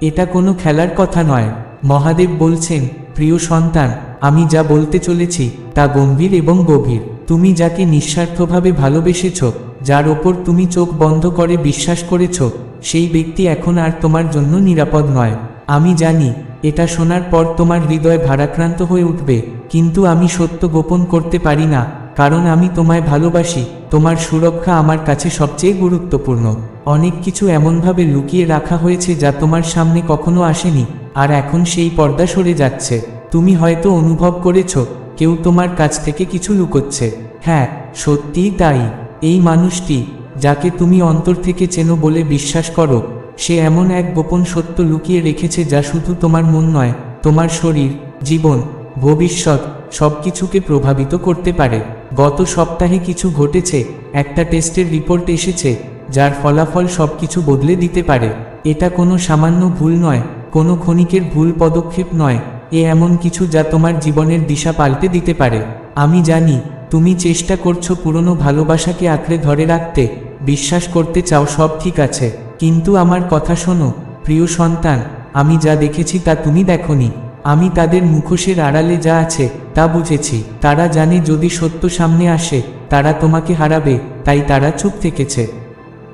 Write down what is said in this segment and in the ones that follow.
এটা কোনো খেলার কথা নয়। মহাদেব বলছেন, প্রিয় সন্তান, আমি যা বলতে চলেছি তা গম্ভীর এবং গভীর। তুমি যাকে নিঃস্বার্থভাবে ভালোবেসেছ, যার ওপর তুমি চোখ বন্ধ করে বিশ্বাস করেছ, সেই ব্যক্তি এখন আর তোমার জন্য নিরাপদ নয়। আমি জানি, এটা শোনার পর তোমার হৃদয় ভারাক্রান্ত হয়ে উঠবে, কিন্তু আমি সত্য গোপন করতে পারি না। কারণ আমি তোমায় ভালোবাসি, তোমার সুরক্ষা আমার কাছে সবচেয়ে গুরুত্বপূর্ণ। অনেক কিছু এমনভাবে লুকিয়ে রাখা হয়েছে যা তোমার সামনে কখনো আসেনি, আর এখন সেই পর্দা সরে যাচ্ছে। তুমি হয়তো অনুভব করেছ, কেউ তোমার কাছ থেকে কিছু লুকোচ্ছে। হ্যাঁ সত্যিই তাই। এই মানুষটি, যাকে তুমি অন্তর থেকে চেনো বলে বিশ্বাস করো, সে এমন এক গোপন সত্য লুকিয়ে রেখেছে যা শুধু তোমার মন নয়, তোমার শরীর, জীবন ভবিষ্যৎ সব কিছুকে প্রভাবিত করতে পারে। গত সপ্তাহে কিছু ঘটেছে, একটা টেস্টের রিপোর্ট এসেছে, যার ফলাফল সব কিছু বদলে দিতে পারে। এটা কোনো সামান্য ভুল নয়, কোনো ক্ষণিকের ভুল পদক্ষেপ নয়, এ এমন কিছু যা তোমার জীবনের দিশা পাল্টে দিতে পারে। আমি জানি, তুমি চেষ্টা করছ পুরনো ভালোবাসাকে আঁকড়ে ধরে রাখতে, বিশ্বাস করতে চাও সব ঠিক আছে, কিন্তু আমার কথা শোনো, প্রিয় সন্তান, আমি যা দেখেছি তা তুমি দেখনি। আমি তাদের মুখোশের আড়ালে যা আছে, তা বুঝেছি। তারা জানে যদি সত্য সামনে আসে, তারা তোমাকে হারাবে, তাই তারা চুপ থেকেছে।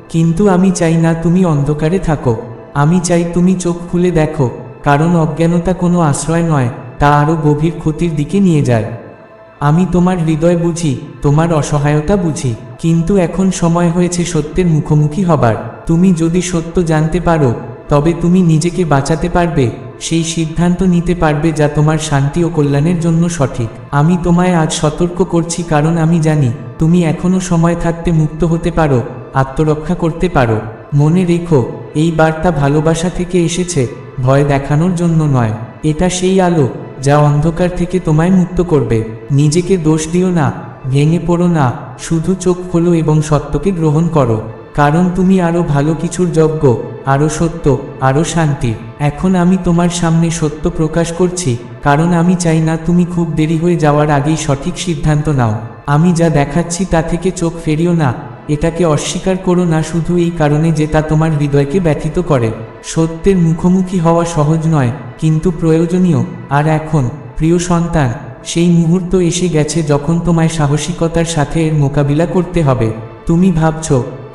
কিন্তু আমি চাই না তুমি অন্ধকারে থাকো। আমি চাই তুমি চোখ খুলে দেখো, কারণ অজ্ঞানতা কোনো আশ্রয় নয়, তা আরও গভীর ক্ষতির দিকে নিয়ে যায়। আমি তোমার হৃদয় বুঝি, তোমার অসহায়তা বুঝি, কিন্তু এখন সময় হয়েছে সত্যের মুখোমুখি হবার। তুমি যদি সত্য জানতে পারো, তবে তুমি নিজেকে বাঁচাতে পারবে। সেই সিদ্ধান্ত নিতে পারবে যা তোমার শান্তি ও কল্যাণের জন্য সঠিক। আমি তোমায় আজ সতর্ক করছি কারণ আমি জানি, তুমি এখনও সময় থাকতে মুক্ত হতে পারো, আত্মরক্ষা করতে পারো। মনে রেখো, এই বার্তা ভালোবাসা থেকে এসেছে, ভয় দেখানোর জন্য নয়। এটা সেই আলো, যা অন্ধকার থেকে তোমায় মুক্ত করবে। নিজেকে দোষ দিও না, ভেঙে পড়ো না, শুধু চোখ খোলো এবং সত্যকে গ্রহণ করো। কারণ তুমি আরও ভালো কিছুর যোগ্য আরও সত্য আরও শান্তি এখন আমি তোমার সামনে সত্য প্রকাশ করছি, কারণ আমি চাই না তুমি খুব দেরি হয়ে যাওয়ার আগেই সঠিক সিদ্ধান্ত নাও। আমি যা দেখাচ্ছি তা থেকে চোখ ফেরিও না, এটাকে অস্বীকার করো না শুধু এই কারণে যে তা তোমার হৃদয়কে ব্যথিত করে। সত্যের মুখোমুখি হওয়া সহজ নয়, কিন্তু প্রয়োজনীয়। আর এখন, প্রিয় সন্তান, সেই মুহূর্ত এসে গেছে যখন তোমায় সাহসিকতার সাথে এর মোকাবিলা করতে হবে। তুমি ভাবছ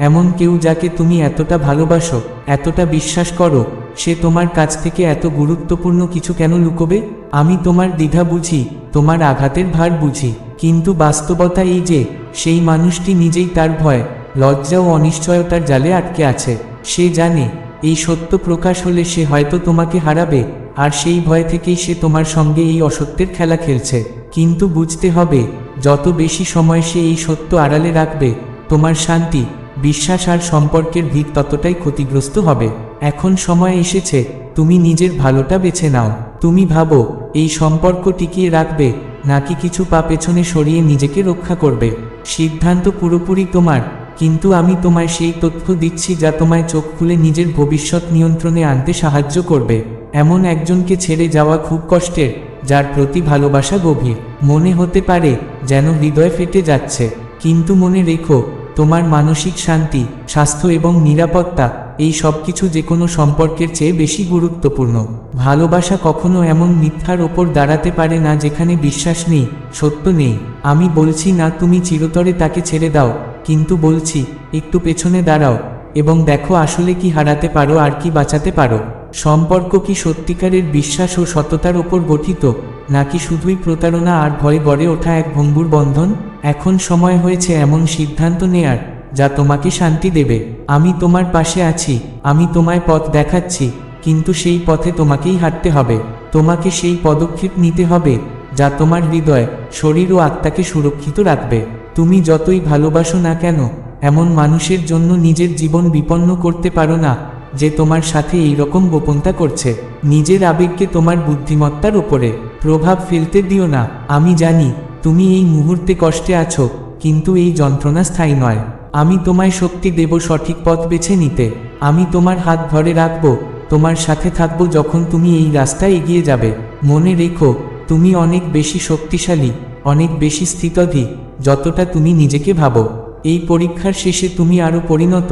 এমন কেউ যাকে তুমি এতটা ভালোবাসো, এতটা বিশ্বাস করো, সে তোমার কাছ থেকে এত গুরুত্বপূর্ণ কিছু কেন লুকোবে? আমি তোমার দ্বিধা বুঝি, তোমার আঘাতের ভার বুঝি, কিন্তু বাস্তবতা এই যে, সেই মানুষটি নিজেই তার ভয়, লজ্জা ও অনিশ্চয়তার জালে আটকে আছে, সে জানে, এই সত্য প্রকাশ হলে সে হয়তো তোমাকে হারাবে, আর সেই ভয় থেকেই সে তোমার সঙ্গে এই অসত্যের খেলা খেলছে, কিন্তু বুঝতে হবে, যত বেশি সময় সে এই সত্য আড়ালে রাখবে, তোমার শান্তি বিশ্বাস আর সম্পর্কের ভিত ততটাই ক্ষতিগ্রস্ত হবে। এখন সময় এসেছে, তুমি নিজের ভালোটা বেছে নাও। তুমি ভাবো, এই সম্পর্ক টিকিয়ে রাখবে, নাকি কিছু পা পেছনে সরিয়ে নিজেকে রক্ষা করবে। সিদ্ধান্ত পুরোপুরি তোমার, কিন্তু আমি তোমায় সেই তথ্য দিচ্ছি যা তোমায় চোখ খুলে নিজের ভবিষ্যৎ নিয়ন্ত্রণে আনতে সাহায্য করবে। এমন একজনকে ছেড়ে যাওয়া খুব কষ্টের, যার প্রতি ভালোবাসা গভীর। মনে হতে পারে, যেন হৃদয় ফেটে যাচ্ছে। কিন্তু মনে রেখো তোমার মানসিক শান্তি, স্বাস্থ্য এবং নিরাপত্তা, এই সব কিছু যে কোনো সম্পর্কের চেয়ে বেশি গুরুত্বপূর্ণ। ভালোবাসা কখনো এমন মিথ্যার ওপর দাঁড়াতে পারে না যেখানে বিশ্বাস নেই, সত্য নেই। আমি বলছি, না, তুমি চিরতরে তাকে ছেড়ে দাও, কিন্তু বলছি, একটু পেছনে দাঁড়াও, এবং দেখো আসলে কি হারাতে পারো আর কি বাঁচাতে পারো। সম্পর্ক কি সত্যিকারের বিশ্বাস ও সততার ওপর গঠিত, নাকি শুধুই প্রতারণা আর ভয়ে গড়ে ওঠা এক ভঙ্গুর বন্ধন? এখন সময় হয়েছে এমন সিদ্ধান্ত নেয়ার, যা তোমাকে শান্তি দেবে। আমি তোমার পাশে আছি, আমি তোমায় পথ দেখাচ্ছি, কিন্তু সেই পথে তোমাকেই হাঁটতে হবে। তোমাকে সেই পদক্ষেপ নিতে হবে, যা তোমার হৃদয়, শরীর ও আত্মাকে সুরক্ষিত রাখবে। তুমি যতই ভালোবাসো না কেন, এমন মানুষের জন্য নিজের জীবন বিপন্ন করতে পারো না, যে তোমার সাথে এই রকম গোপনতা করছে। নিজের আবেগকে তোমার বুদ্ধিমত্তার ওপরে প্রভাব ফেলতে দিও না। আমি জানি তুমি এই মুহূর্তে কষ্টে আছো, কিন্তু এই যন্ত্রণা স্থায়ী নয়। আমি তোমায় শক্তি দেব সঠিক পথ বেছে নিতে। আমি তোমার হাত ধরে রাখব, তোমার সাথে থাকব যখন তুমি এই রাস্তায় এগিয়ে যাবে। মনে রেখো, তুমি অনেক বেশি শক্তিশালী, অনেক বেশি স্থিতধী, যতটা তুমি নিজেকে ভাবো। এই পরীক্ষার শেষে তুমি আরও পরিণত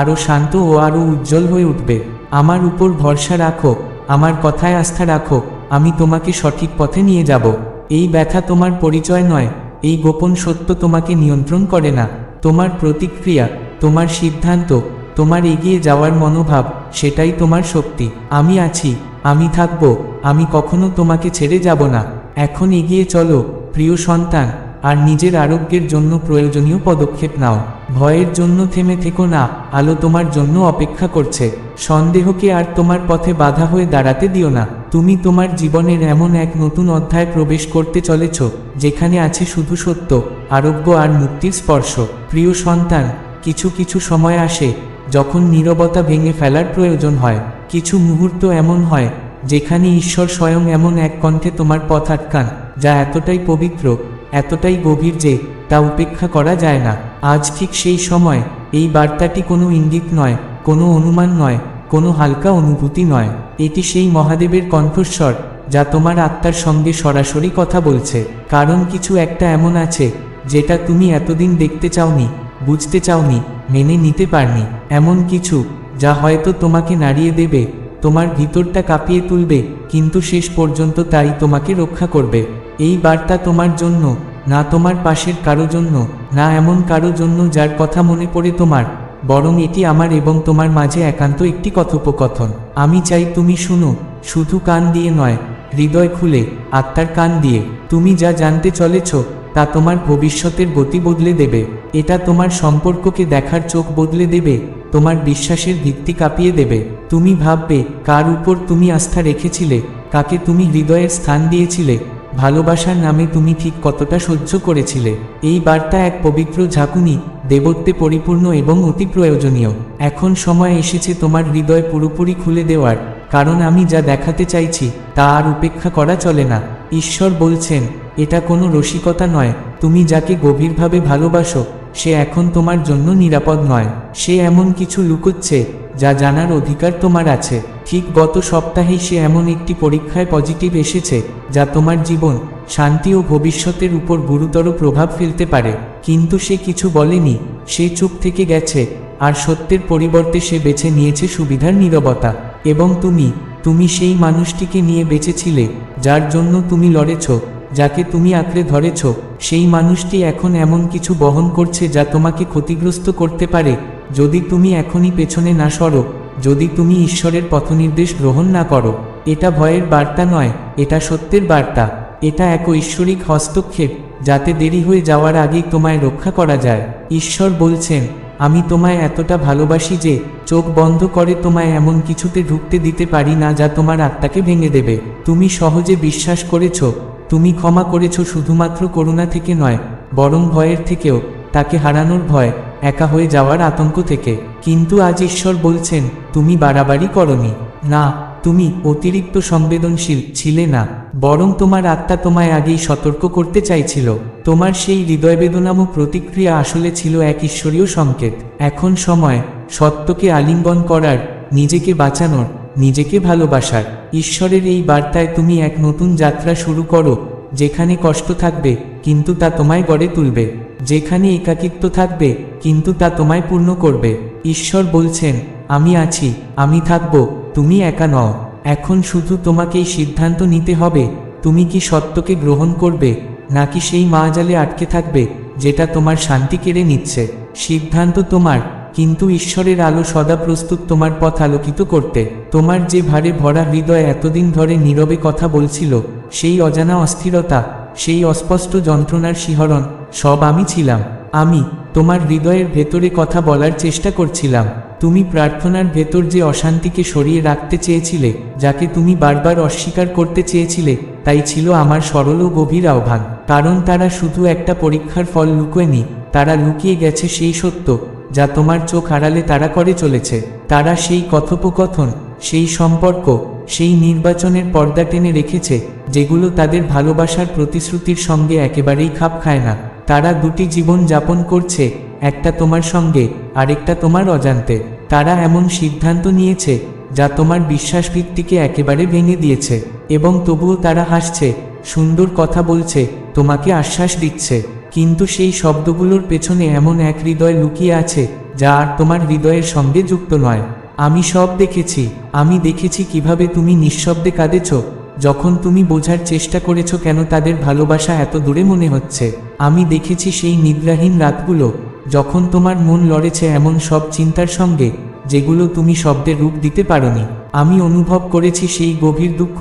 আরও শান্ত ও আরও উজ্জ্বল হয়ে উঠবে। আমার উপর ভরসা রাখো, আমার কথায় আস্থা রাখো, আমি তোমাকে সঠিক পথে নিয়ে যাব। এই ব্যথা তোমার পরিচয় নয়, এই গোপন সত্য তোমাকে নিয়ন্ত্রণ করে না। তোমার প্রতিক্রিয়া, তোমার সিদ্ধান্ত, তোমার এগিয়ে যাওয়ার মনোভাব, সেটাই তোমার শক্তি। আমি আছি, আমি থাকব, আমি কখনো তোমাকে ছেড়ে যাব না। এখন এগিয়ে চলো, প্রিয় সন্তান, আর নিজের আরোগ্যের জন্য প্রয়োজনীয় পদক্ষেপ নাও। ভয়ের জন্য থেমে থেকো না, আলো তোমার জন্য অপেক্ষা করছে। সন্দেহকে আর তোমার পথে বাধা হয়ে দাঁড়াতে দিও না। তুমি তোমার জীবনের এমন এক নতুন অধ্যায় প্রবেশ করতে চলেছ, যেখানে আছে শুধু সত্য, আরোগ্য আর মুক্তির স্পর্শ। প্রিয় সন্তান, কিছু কিছু সময় আসে যখন নীরবতা ভেঙে ফেলার প্রয়োজন হয়। কিছু মুহূর্ত এমন হয়, যেখানে ঈশ্বর স্বয়ং এমন এক কণ্ঠে তোমার পথ আটকান, যা এতটাই পবিত্র, এতটাই গভীর যে তা উপেক্ষা করা যায় না। আজ ঠিক সেই সময়, এই বার্তাটি কোনো ইঙ্গিত নয়, কোনো অনুমান নয়, কোনো হালকা অনুভূতি নয়। এটি সেই মহাদেবের কণ্ঠস্বর, যা তোমার আত্মার সঙ্গে সরাসরি কথা বলছে। কারণ কিছু একটা এমন আছে, যেটা তুমি এতদিন দেখতে চাওনি, বুঝতে চাওনি, মেনে নিতে পারনি। এমন কিছু, যা হয়তো তোমাকে নাড়িয়ে দেবে, তোমার ভিতরটা কাঁপিয়ে তুলবে, কিন্তু শেষ পর্যন্ত তাই তোমাকে রক্ষা করবে। এই বার্তা তোমার জন্য, না তোমার পাশের কারও জন্য, না এমন কারও জন্য যার কথা মনে পড়ে তোমার। বরং এটি আমার এবং তোমার মাঝে একান্ত একটি কথোপকথন। আমি চাই তুমি শুনো, শুধু কান দিয়ে নয়, হৃদয় খুলে, আত্মার কান দিয়ে, তুমি যা জানতে চলেছ, তা তোমার ভবিষ্যতের গতি বদলে দেবে। এটা তোমার সম্পর্ককে দেখার চোখ বদলে দেবে, তোমার বিশ্বাসের ভিত্তি কাঁপিয়ে দেবে। তুমি ভাববে, কার উপর তুমি আস্থা রেখেছিলে, কাকে তুমি হৃদয়ের স্থান দিয়েছিলে, ভালোবাসার নামে তুমি ঠিক কতটা সহ্য করেছিলে। এই বার্তা এক পবিত্র ঝাঁকুনি দেবত্বে পরিপূর্ণ এবং অতি প্রয়োজনীয়। এখন সময় এসেছে তোমার হৃদয় পুরোপুরি খুলে দেওয়ার, কারণ আমি যা দেখাতে চাইছি, তা আর উপেক্ষা করা চলে না। ঈশ্বর বলছেন, এটা কোনো রসিকতা নয়, তুমি যাকে গভীরভাবে ভালোবাসো, সে এখন তোমার জন্য নিরাপদ নয়। সে এমন কিছু লুকোচ্ছে যা জানার অধিকার তোমার আছে। ঠিক গত সপ্তাহেই সে এমন একটি পরীক্ষায় পজিটিভ এসেছে, যা তোমার জীবন, শান্তি ও ভবিষ্যতের উপর গুরুতর প্রভাব ফেলতে পারে। কিন্তু সে কিছু বলেনি, সে চুপ থেকে গেছে, আর সত্যের পরিবর্তে সে বেছে নিয়েছে সুবিধার নীরবতা। এবং তুমি তুমি সেই মানুষটিকে নিয়ে বেঁচেছিলে, যার জন্য তুমি লড়েছ, যাকে তুমি আঁকড়ে ধরেছ। সেই মানুষটি এখন এমন কিছু বহন করছে যা তোমাকে ক্ষতিগ্রস্ত করতে পারে যদি তুমি এখনই পেছনে না সরো, যদি তুমি ঈশ্বরের পথনির্দেশ গ্রহণ না করো, এটা ভয়ের বার্তা নয়, এটা সত্যের বার্তা, এটা এক ঐশ্বরিক হস্তক্ষেপ, যাতে দেরি হয়ে যাওয়ার আগেই তোমায় রক্ষা করা যায়। ঈশ্বর বলছেন, আমি তোমায় এতটা ভালোবাসি যে চোখ বন্ধ করে তোমায় এমন কিছুতে ঢুকতে দিতে পারি না যা তোমার আত্মাকে ভেঙে দেবে। তুমি সহজে বিশ্বাস করেছ, তুমি ক্ষমা করেছ শুধুমাত্র করুণা থেকে নয়, বরং ভয়ের থেকেও, তাকে হারানোর ভয় একা হয়ে যাওয়ার আতঙ্ক থেকে। কিন্তু আজ ঈশ্বর বলছেন, তুমি বাড়াবাড়ি করনি। না, তুমি অতিরিক্ত সংবেদনশীল ছিলে না। বরং তোমার আত্মা তোমায় আগেই সতর্ক করতে চাইছিল। তোমার সেই হৃদয়বেদনাম প্রতিক্রিয়া আসলে ছিল এক ঈশ্বরীয় সংকেত। এখন সময়, সত্যকে আলিঙ্গন করার, নিজেকে বাঁচানোর, নিজেকে ভালোবাসার। ঈশ্বরের এই বার্তায় তুমি এক নতুন যাত্রা শুরু করো, যেখানে কষ্ট থাকবে, কিন্তু তা তোমায় গড়ে তুলবে। যেখানে একাকিত্ব থাকবে, কিন্তু তা তোমায় পূর্ণ করবে। ঈশ্বর বলছেন, আমি আছি, আমি থাকব, তুমি একা নও। এখন শুধু তোমাকেই সিদ্ধান্ত নিতে হবে, তুমি কি সত্যকে গ্রহণ করবে, নাকি সেই মাজালে আটকে থাকবে, যেটা তোমার শান্তি কেড়ে নিচ্ছে? সিদ্ধান্ত তোমার, কিন্তু ঈশ্বরের আলো সদা প্রস্তুত তোমার পথ আলোকিত করতে। তোমার যে ভারে ভরা হৃদয় এতদিন ধরে নীরবে কথা বলছিল, সেই অজানা অস্থিরতা সেই অস্পষ্ট যন্ত্রণার শিহরণ, সব আমি ছিলাম। আমি, তোমার হৃদয়ের ভেতরে কথা বলার চেষ্টা করছিলাম। তুমি প্রার্থনার ভেতর যে অশান্তিকে সরিয়ে রাখতে চেয়েছিলে, যাকে তুমি বারবার অস্বীকার করতে চেয়েছিলে, তাই ছিল আমার সরল ও গভীর আহ্বান। কারণ তারা শুধু একটা পরীক্ষার ফল লুকোয়নি, তারা লুকিয়ে গেছে সেই সত্য। যা তোমার চোখ আড়ালে তারা করে চলেছে। তারা সেই কথোপকথন, সেই সম্পর্ক, সেই নির্বাচনের পর্দা টেনে রেখেছে, যেগুলো তাদের ভালোবাসার প্রতিশ্রুতির সঙ্গে একেবারেই খাপ খায় না। তারা দুটি জীবন যাপন করছে, একটা তোমার সঙ্গে, আরেকটা তোমার অজান্তে। তারা এমন সিদ্ধান্ত নিয়েছে, যা তোমার বিশ্বাস ভিত্তিকে একেবারে ভেঙে দিয়েছে। এবং তবুও তারা হাসছে, সুন্দর কথা বলছে, তোমাকে আশ্বাস দিচ্ছে। কিন্তু সেই শব্দগুলোর পেছনে এমন এক হৃদয় লুকিয়ে আছে, যা আর তোমার হৃদয়ের সঙ্গে যুক্ত নয়। আমি সব দেখেছি, আমি দেখেছি কীভাবে তুমি নিঃশব্দে কাঁদেছ, যখন তুমি বোঝার চেষ্টা করেছ কেন তাদের ভালোবাসা এত দূরে মনে হচ্ছে। আমি দেখেছি সেই নিদ্রাহীন রাতগুলো, যখন তোমার মন লড়েছে এমন সব চিন্তার সঙ্গে, যেগুলো তুমি শব্দের রূপ দিতে পারোনি। আমি অনুভব করেছি সেই গভীর দুঃখ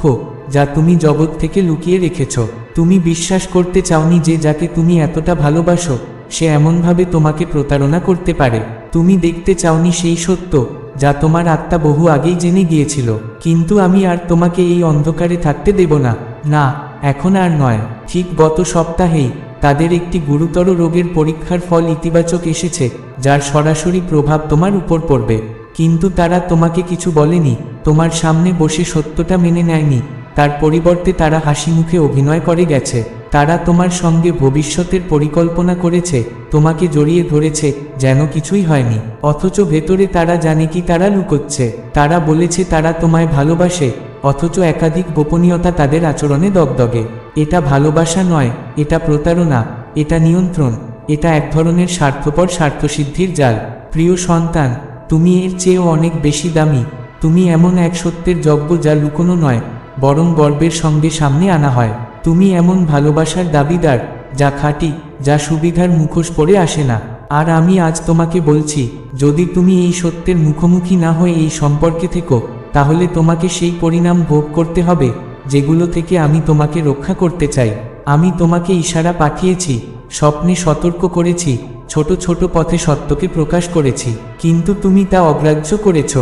যা তুমি জগৎ থেকে লুকিয়ে রেখেছ। তুমি বিশ্বাস করতে চাওনি যে যাকে তুমি এতটা ভালোবাসো, সে এমনভাবে তোমাকে প্রতারণা করতে পারে। তুমি দেখতে চাওনি সেই সত্য, যা তোমার আত্মা বহু আগেই জেনে গিয়েছিল। কিন্তু আমি আর তোমাকে এই অন্ধকারে থাকতে দেব না। না, এখন আর নয়। ঠিক গত সপ্তাহেই তাদের একটি গুরুতর রোগের পরীক্ষার ফল ইতিবাচক এসেছে, যার সরাসরি প্রভাব তোমার উপর পড়বে। কিন্তু তারা তোমাকে কিছু বলেনি। তোমার সামনে বসে সত্যটা মেনে নেয়নি। তার পরিবর্তে তারা হাসি মুখে অভিনয় করে গেছে। তারা তোমার সঙ্গে ভবিষ্যতের পরিকল্পনা করেছে, তোমাকে জড়িয়ে ধরেছে, যেন কিছুই হয়নি। অথচ ভেতরে তারা জানে কি তারা লুকোচ্ছে। তারা বলেছে তারা তোমায় ভালোবাসে, অথচ একাধিক গোপনীয়তা তাদের আচরণে দগদগে। এটা ভালোবাসা নয়, এটা প্রতারণা, এটা নিয়ন্ত্রণ, এটা এক ধরনের স্বার্থপর স্বার্থসিদ্ধির জাল। প্রিয় সন্তান, তুমি এর চেয়েও অনেক বেশি দামি। তুমি এমন এক সত্যের যজ্ঞ যা লুকোনো নয় বরং গর্বের সঙ্গে সামনে আনা হয়। তুমি এমন ভালোবাসার দাবিদার, যা খাঁটি, যা সুবিধার মুখোশ পরে আসে না। আর আমি আজ তোমাকে বলছি, যদি তুমি এই সত্যের মুখোমুখি না হয়ে এই সম্পর্কে থেকো, তাহলে তোমাকে সেই পরিণাম ভোগ করতে হবে, যেগুলো থেকে আমি তোমাকে রক্ষা করতে চাই। আমি তোমাকে ইশারা পাঠিয়েছি, স্বপ্নে সতর্ক করেছি, ছোট ছোট পথে সত্যকে প্রকাশ করেছি। কিন্তু তুমি তা অগ্রাহ্য করেছ।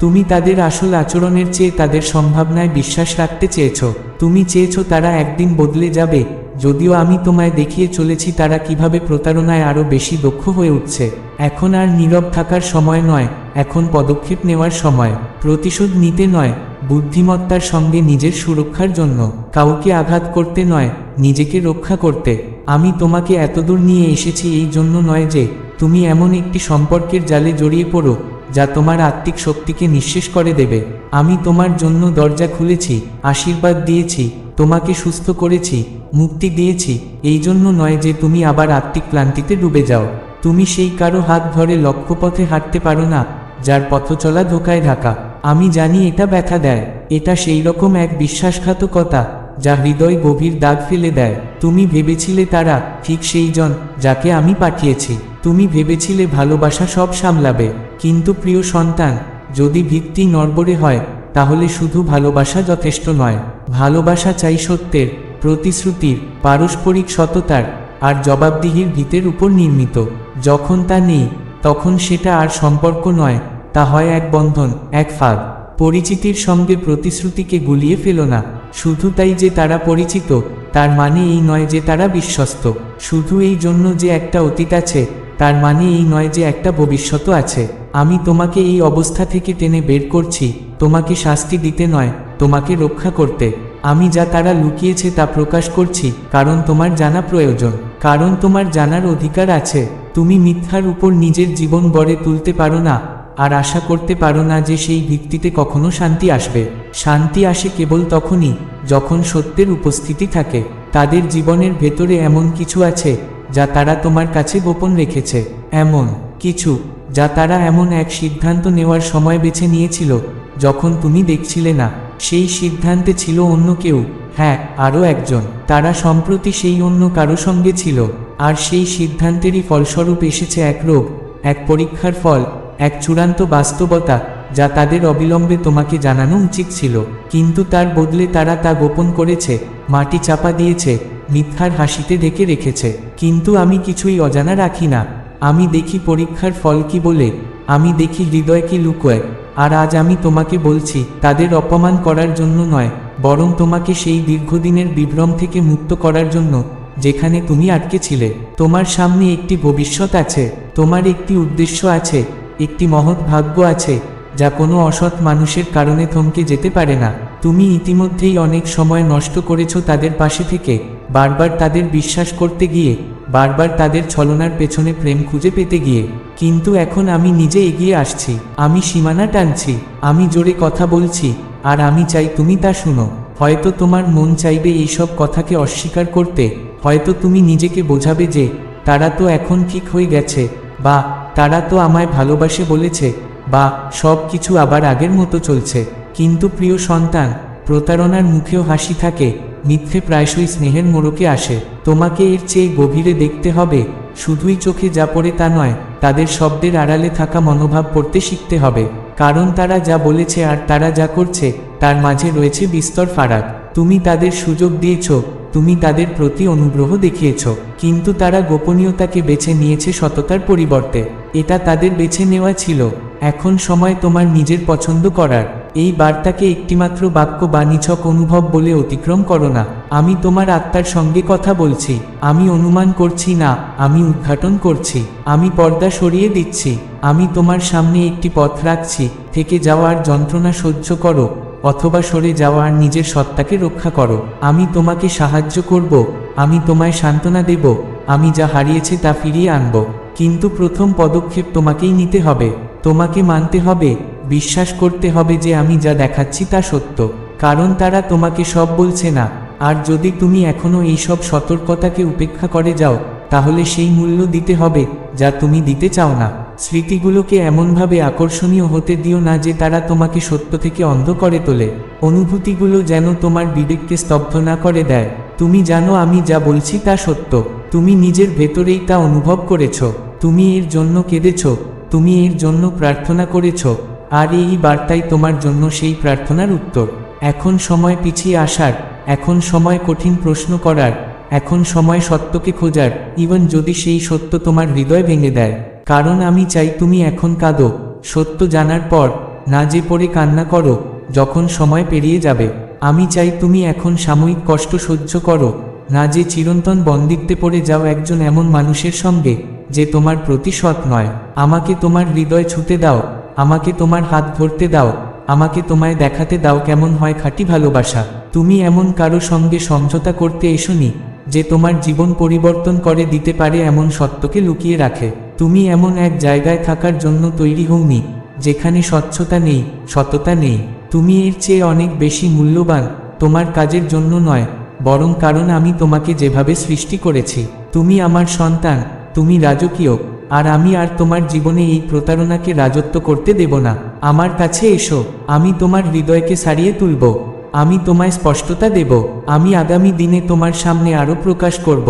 তুমি তাদের আসল আচরণের চেয়ে তাদের সম্ভাবনায় বিশ্বাস রাখতে চেয়েছ। তুমি চেয়েছ তারা একদিন বদলে যাবে। যদিও আমি তোমায় দেখিয়ে চলেছি তারা কীভাবে প্রতারণায় আরও বেশি দক্ষ হয়ে উঠছে। এখন আর নীরব থাকার সময় নয়, এখন পদক্ষেপ নেওয়ার সময়। প্রতিশোধ নিতে নয়, বুদ্ধিমত্তার সঙ্গে নিজের সুরক্ষার জন্য। কাউকে আঘাত করতে নয়, নিজেকে রক্ষা করতে। আমি তোমাকে এতদূর নিয়ে এসেছি এই জন্য নয় যে, তুমি এমন একটি সম্পর্কের জালে জড়িয়ে পড়ো যা তোমার আত্মিক শক্তিকে নিঃশেষ করে দেবে। আমি তোমার জন্য দরজা খুলেছি, আশীর্বাদ দিয়েছি, তোমাকে সুস্থ করেছি, মুক্তি দিয়েছি। এই জন্য নয় যে তুমি আবার আত্মিক ক্লান্তিতে ডুবে যাও। তুমি সেই কারও হাত ধরে লক্ষ্যপথে হাঁটতে পারো না, যার পথ চলা ধোকায় ঢাকা। আমি জানি এটা ব্যথা দেয়। এটা সেই রকম এক বিশ্বাসঘাতকতা, যা হৃদয় গভীর দাগ ফেলে দেয়। তুমি ভেবেছিলে তারা ঠিক সেই জন যাকে আমি পাঠিয়েছি। তুমি ভেবেছিলে ভালোবাসা সব সামলাবে, কিন্তু প্রিয় সন্তান, যদি ভিত্তি নড়বড়ে হয়, তাহলে শুধু ভালোবাসা যথেষ্ট নয়। ভালোবাসা চাই সত্যের, প্রতিশ্রুতির, পারস্পরিক সততার, আর জবাবদিহির ভিতের উপর নির্মিত। যখন তা নেই, তখন সেটা আর সম্পর্ক নয়, তা হয় এক বন্ধন, এক ফাঁদ। পরিচিতির সঙ্গে প্রতিশ্রুতিকে গুলিয়ে ফেলো না। শুধু তাই যে তারা পরিচিত, তার মানে এই নয় যে তারা বিশ্বস্ত। শুধু এই জন্য যে একটা অতীত আছে তার মানে এই নয় যে একটা ভবিষ্যৎ আছে। আমি তোমাকে এই অবস্থা থেকে টেনে বের করছি, তোমাকে শাস্তি দিতে নয়, তোমাকে রক্ষা করতে। আমি যা তারা লুকিয়েছে তা প্রকাশ করছি, কারণ তোমার জানা প্রয়োজন। কারণ তোমার জানার অধিকার আছে। তুমি মিথ্যার উপর নিজের জীবন গড়ে তুলতে পারো না, আর আশা করতে পারো না যে সেই ভিত্তিতে কখনো শান্তি আসবে। শান্তি আসে কেবল তখনই, যখন সত্যের উপস্থিতি থাকে। তাদের জীবনের ভেতরে এমন কিছু আছে যা তারা তোমার কাছে গোপন রেখেছে। এমন কিছু যা তারা এমন এক সিদ্ধান্ত নেওয়ার সময় বেছে নিয়েছিল, যখন তুমি দেখছিলে না, সেই সিদ্ধান্তে ছিল অন্য কেউ। হ্যাঁ আরও একজন। তারা সম্প্রতি সেই অন্য কারও সঙ্গে ছিল, আর সেই সিদ্ধান্তেরই ফলস্বরূপ এসেছে এক রোগ, এক পরীক্ষার ফল, এক চূড়ান্ত বাস্তবতা, যা তাদের অবিলম্বে তোমাকে জানানো উচিত ছিল। কিন্তু তার বদলে তারা তা গোপন করেছে, মাটি চাপা দিয়েছে মিথ্যার হাসিতে ঢেকে রেখেছে। কিন্তু আমি কিছুই অজানা রাখি না। আমি দেখি পরীক্ষার ফল কি বলে, আমি দেখি হৃদয় কি লুকোয়, আর আজ আমি তোমাকে বলছি, তাদের অপমান করার জন্য নয়, বরং তোমাকে সেই দীর্ঘদিনের বিভ্রম থেকে মুক্ত করার জন্য, যেখানে তুমি আটকে ছিলে। তোমার সামনে একটি ভবিষ্যৎ আছে, তোমার একটি উদ্দেশ্য আছে, একটি মহৎ ভাগ্য আছে, যা কোনো অসৎ মানুষের কারণে থমকে যেতে পারে না। তুমি ইতিমধ্যেই অনেক সময় নষ্ট করেছ তাদের পাশে থেকে, বারবার তাদের বিশ্বাস করতে গিয়ে, বারবার তাদের ছলনার পেছনে প্রেম খুঁজে পেতে গিয়ে। কিন্তু এখন আমি নিজে এগিয়ে আসছি, আমি সীমানা টানছি, আমি জোরে কথা বলছি, আর আমি চাই তুমি তা শুনো। হয়তো তোমার মন চাইবে এইসব কথাকে অস্বীকার করতে, হয়তো তুমি নিজেকে বোঝাবে যে, তারা তো এখন ঠিক হয়ে গেছে, বা, তারা তো আমায় ভালোবাসে বলেছে, বা, সব কিছু আবার আগের মতো চলছে। কিন্তু প্রিয় সন্তান, প্রতারণার মুখেও হাসি থাকে, মিথ্যে প্রায়শই স্নেহের মোড়কে আসে। তোমাকে এর চেয়ে গভীরে দেখতে হবে, শুধুই চোখে যা পড়ে তা নয়, তাদের শব্দের আড়ালে থাকা মনোভাব পড়তে শিখতে হবে। কারণ তারা যা বলেছে আর তারা যা করছে, তার মাঝে রয়েছে বিস্তর ফারাক। তুমি তাদের সুযোগ দিয়েছ, তুমি তাদের প্রতি অনুগ্রহ দেখিয়েছ, কিন্তু তারা গোপনীয়তাকে বেছে নিয়েছে সততার পরিবর্তে। এটা তাদের বেছে নেওয়া ছিল, এখন সময় তোমার নিজের পছন্দ করার। এই বার্তাকে একটিমাত্র বাক্য বা নিছক অনুভব বলে অতিক্রম করো না। আমি তোমার আত্মার সঙ্গে কথা বলছি। আমি অনুমান করছি না, আমি উদ্ঘাটন করছি। আমি পর্দা সরিয়ে দিচ্ছি। আমি তোমার সামনে একটি পথ রাখছি। থেকে যাওয়ার যন্ত্রণা সহ্য করো, অথবা সরে যাওয়ার নিজের সত্তাকে রক্ষা করো। আমি তোমাকে সাহায্য করব, আমি তোমায় সান্ত্বনা দেব, আমি যা হারিয়েছে তা ফিরিয়ে আনব। কিন্তু প্রথম পদক্ষেপ তোমাকেই নিতে হবে। তোমাকে মানতে হবে বিশ্বাস করতে হবে যে আমি যা দেখাচ্ছি তা সত্য। কারণ তারা তোমাকে সব বলছে না। আর যদি তুমি এখনও এইসব সতর্কতাকে উপেক্ষা করে যাও, তাহলে সেই মূল্য দিতে হবে, যা তুমি দিতে চাও না। স্মৃতিগুলোকে এমনভাবে আকর্ষণীয় হতে দিও না যে তারা তোমাকে সত্য থেকে অন্ধ করে তোলে। অনুভূতিগুলো যেন তোমার বিবেককে স্তব্ধ না করে দেয়। তুমি জানো আমি যা বলছি তা সত্য। তুমি নিজের ভেতরেই তা অনুভব করেছ। তুমি এর জন্য কেঁদেছ। তুমি এর জন্য প্রার্থনা করেছ। আর এই বার্তাই তোমার জন্য সেই প্রার্থনার উত্তর। এখন সময় পিছিয়ে আসার, এখন সময় কঠিন প্রশ্ন করার, এখন সময় সত্যকে খোঁজার ইভেন যদি সেই সত্য তোমার হৃদয় ভেঙে দেয়। কারণ আমি চাই তুমি এখন কাঁদো, সত্য জানার পর, না যে পরে কান্না করো, যখন সময় পেরিয়ে যাবে। আমি চাই তুমি এখন সাময়িক কষ্ট সহ্য করো, না যে চিরন্তন বন্দিত্বে পড়ে যাও একজন এমন মানুষের সঙ্গে, যে তোমার প্রতি সৎ নয়। আমাকে তোমার হৃদয় ছুতে দাও আমাকে তোমার হাত ধরতে দাও, আমাকে তোমায় দেখাতে দাও কেমন হয় খাঁটি ভালোবাসা। তুমি এমন কারও সঙ্গে সমঝোতা করতে এসোনি, যে তোমার জীবন পরিবর্তন করে দিতে পারে এমন সত্যকে লুকিয়ে রাখে। তুমি এমন এক জায়গায় থাকার জন্য তৈরি হওনি, যেখানে স্বচ্ছতা নেই, সততা নেই। তুমি এর চেয়ে অনেক বেশি মূল্যবান, তোমার কাজের জন্য নয়, বরং কারণ আমি তোমাকে যেভাবে সৃষ্টি করেছি। তুমি আমার সন্তান, তুমি রাজকীয়। আর আমি আর তোমার জীবনে এই প্রতারণাকে রাজত্ব করতে দেব না। আমার কাছে এসো, আমি তোমার হৃদয়কে সারিয়ে তুলব, আমি তোমায় স্পষ্টতা দেব, আমি আগামী দিনে তোমার সামনে আরও প্রকাশ করব।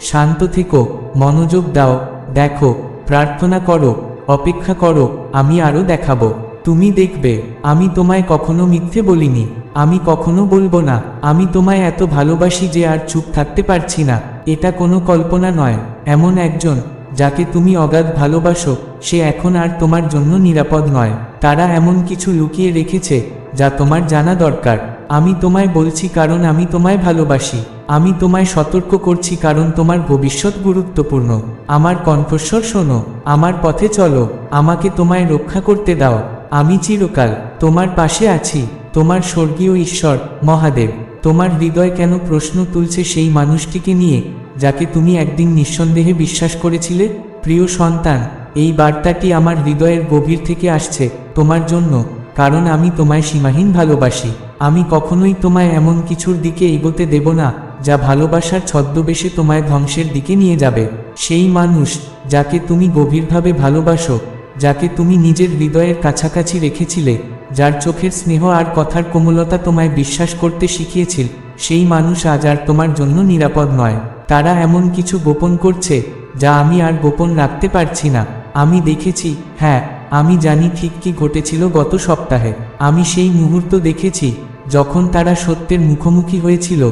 শান্ত থেকো, মনোযোগ দাও, দেখো, প্রার্থনা করো, অপেক্ষা করো, আমি আরও দেখাবো। তুমি দেখবে, আমি তোমায় কখনো মিথ্যে বলিনি, আমি কখনো বলব না, আমি তোমায় এত ভালোবাসি যে আর চুপ থাকতে পারছি না। এটা কোনো কল্পনা নয়, এমন একজন যাকে তুমি অগাধ ভালোবাসো, সে এখন আর তোমার জন্য নিরাপদ নয়। তারা এমন কিছু লুকিয়ে রেখেছে, যা তোমার জানা দরকার। আমি তোমায় বলছি কারণ আমি তোমায় ভালোবাসি। আমি তোমায় সতর্ক করছি কারণ তোমার ভবিষ্যৎ গুরুত্বপূর্ণ। আমার কণ্ঠস্বর শোনো, আমার পথে চলো, আমাকে তোমায় রক্ষা করতে দাও। আমি চিরকাল তোমার পাশে আছি, তোমার স্বর্গীয় ঈশ্বর, মহাদেব। তোমার হৃদয় কেন প্রশ্ন তুলছে সেই মানুষটিকে নিয়ে, যাকে তুমি একদিন নিঃসন্দেহে বিশ্বাস করেছিলে? প্রিয় সন্তান, এই বার্তাটি আমার হৃদয়ের গভীর থেকে আসছে তোমার জন্য, কারণ আমি তোমায় সীমাহীন ভালোবাসি। আমি কখনোই তোমায় এমন কিছুর দিকে এগোতে দেব না, যা ভালোবাসার ছদ্মবেশে তোমায় ধ্বংসের দিকে নিয়ে যাবে। সেই মানুষ, যাকে তুমি গভীরভাবে ভালোবাসো, যাকে তুমি নিজের হৃদয়ের কাছাকাছি রেখেছিলে যার চোখের স্নেহ আর কথার কোমলতা তোমায় বিশ্বাস করতে শিখিয়েছিল, সেই মানুষ আজ আর তোমার জন্য নিরাপদ নয়। তারা এমন কিছু গোপন করছে, যা আমি আর গোপন রাখতে পারছি না। আমি দেখেছি হ্যাঁ আমি জানি ঠিক কি ঘটেছিল গত সপ্তাহে। আমি সেই মুহূর্ত দেখেছি, যখন তারা সত্যের মুখোমুখি হয়েছিল,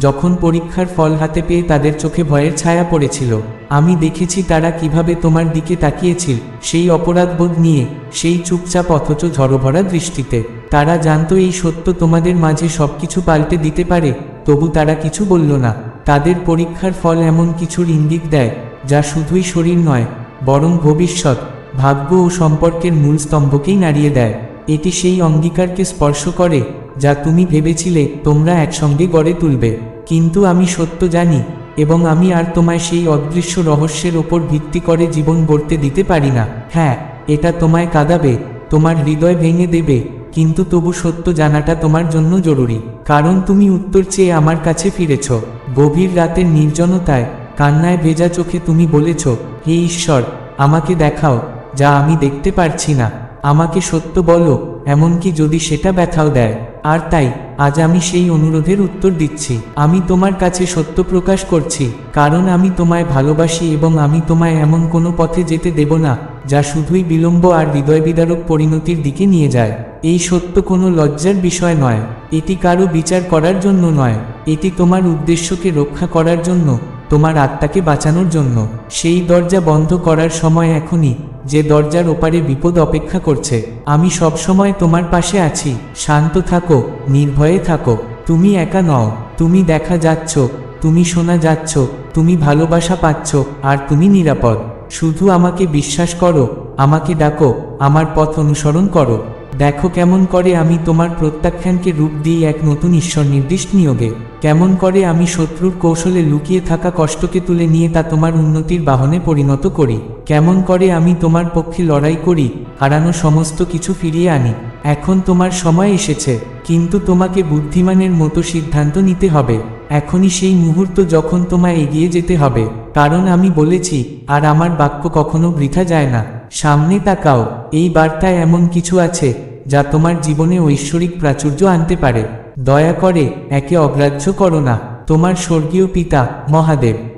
যখন পরীক্ষার ফল হাতে পেয়ে তাদের চোখে ভয়ের ছায়া পড়েছিল। আমি দেখেছি তারা কীভাবে তোমার দিকে তাকিয়েছিল, সেই অপরাধবোধ নিয়ে, সেই চুপচাপ অথচ ঝড়ভরা দৃষ্টিতে। তারা জানতো এই সত্য তোমাদের মাঝে সবকিছু পাল্টে দিতে পারে, তবু তারা কিছু বলল না। তাদের পরীক্ষার ফল এমন কিছুর ইঙ্গিত দেয়, যা শুধুই শরীর নয়, বরং ভবিষ্যৎ, ভাগ্য ও সম্পর্কের মূল স্তম্ভকেই নাড়িয়ে দেয়। এটি সেই অঙ্গীকারকে স্পর্শ করে, যা তুমি ভেবেছিলে তোমরা একসঙ্গে গড়ে তুলবে। কিন্তু আমি সত্য জানি এবং আমি আর তোমায় সেই অদৃশ্য রহস্যের ওপর ভিত্তি করে জীবন গড়তে দিতে পারি না। হ্যাঁ এটা তোমায় কাঁদাবে, তোমার হৃদয় ভেঙে দেবে, কিন্তু তবু সত্য জানাটা তোমার জন্য জরুরি। কারণ তুমি উত্তর চেয়ে আমার কাছে ফিরেছ। গভীর রাতের নির্জনতায়, কান্নায় ভেজা চোখে তুমি বলেছ, হে ঈশ্বর, আমাকে দেখাও, যা আমি দেখতে পারছি না। আমাকে সত্য বলো এমনকি যদি সেটা ব্যথাও দেয়। আর তাই, আজ আমি সেই অনুরোধের উত্তর দিচ্ছি। আমি তোমার কাছে সত্য প্রকাশ করছি, কারণ আমি তোমায় ভালোবাসি এবং আমি তোমায় এমন কোনো পথে যেতে দেব না, যা শুধুই বিলম্ব আর হৃদয় বিদারক পরিণতির দিকে নিয়ে যায়। এই সত্য কোনো লজ্জার বিষয় নয়, এটি কারও বিচার করার জন্য নয়, এটি তোমার উদ্দেশ্যকে রক্ষা করার জন্য। তোমার আত্মাকে বাঁচানোর জন্য। সেই দরজা বন্ধ করার সময় এখনই, যে দরজার ওপারে বিপদ অপেক্ষা করছে। আমি সবসময় তোমার পাশে আছি। শান্ত থাকো, নির্ভয়ে থাকো। তুমি একা নও। তুমি দেখা যাচ্ছ, তুমি শোনা যাচ্ছ, তুমি ভালোবাসা পাচ্ছ, আর তুমি নিরাপদ। শুধু আমাকে বিশ্বাস করো, আমাকে ডাকো, আমার পথ অনুসরণ করো। দেখো কেমন করে আমি তোমার প্রত্যাখ্যানকে রূপ দিই এক নতুন ঈশ্বর নির্দিষ্ট নিয়োগে। কেমন করে আমি শত্রুর কৌশলে লুকিয়ে থাকা কষ্টকে তুলে নিয়ে তা তোমার উন্নতির বাহনে পরিণত করি। কেমন করে আমি তোমার পক্ষে লড়াই করি, হারানো সমস্ত কিছু ফিরিয়ে আনি। এখন তোমার সময় এসেছে, কিন্তু তোমাকে বুদ্ধিমানের মতো সিদ্ধান্ত নিতে হবে। এখনই সেই মুহূর্ত যখন তোমায় এগিয়ে যেতে হবে। কারণ আমি বলেছি, আর আমার বাক্য কখনো বৃথা যায় না। সামনে তাকাও, এই বার্তায় এমন কিছু আছে যা তোমার জীবনে ঐশ্বরিক প্রাচুর্য আনতে পারে। দয়া করে একে অগ্রাহ্য করো না। তোমার স্বর্গীয় পিতা মহাদেব।